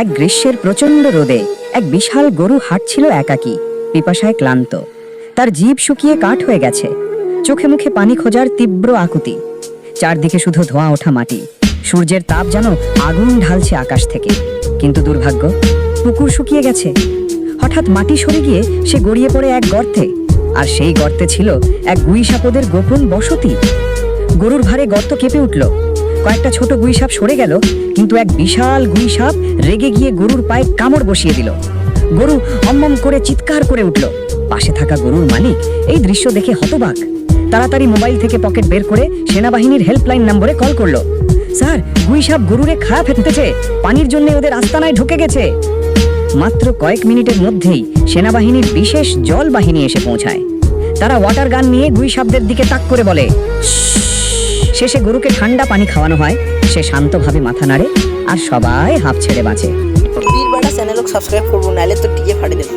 এক গ্রীষ্মের প্রচণ্ড রোদে এক বিশাল গরু হাঁটছিল একাকী, পিপাসায় ক্লান্ত। তার জীব শুকিয়ে কাঠ হয়ে গেছে। চোখে মুখে পানি খোঁজার তীব্র আকুতি। চারদিকে শুধু ধোঁয়া ওঠা মাটি। সূর্যের তাপ যেন আগুন ঢালছে আকাশ থেকে। কিন্তু দুর্ভাগ্য, পুকুর শুকিয়ে গেছে। হঠাৎ মাটি সরে গিয়ে সে গড়িয়ে পড়ে এক গর্তে। আর সেই গর্তে ছিল এক গুইসাপদের গোপন বসতি। গরুর ভারে গর্ত কেঁপে উঠল। কয়েকটা ছোট গুইসাপ সরে গেল, কিন্তু এক বিশাল গুইসাপ রেগে গিয়ে গরুর পায়ে কামড় বসিয়ে দিল। গরু অম্মম করে চিৎকার করে উঠল। পাশে থাকা গরুর মালিক এই দৃশ্য দেখে হতবাক। তাড়াতাড়ি মোবাইল থেকে পকেট বের করে সেনাবাহিনীর হেল্পলাইন নম্বরে কল করল। স্যার, গুইসাপ গরুরে খারাপ ফেলতেছে পানির জন্য ওদের আস্তানায় ঢুকে গেছে। মাত্র কয়েক মিনিটের মধ্যেই সেনাবাহিনীর বিশেষ জল বাহিনী এসে পৌঁছায়। তারা ওয়াটার গান নিয়ে গুই সাপদের দিকে তাক করে বলে শেষে গরুকে ঠান্ডা পানি খাওয়ানো হয়। সে শান্তভাবে মাথা নাড়ে আর সবাই হাফ ছেড়ে বাঁচে। বীরবাড়া চ্যানেল সাবস্ক্রাইব করব নাহলে তো টিকে ফাটে দেবো।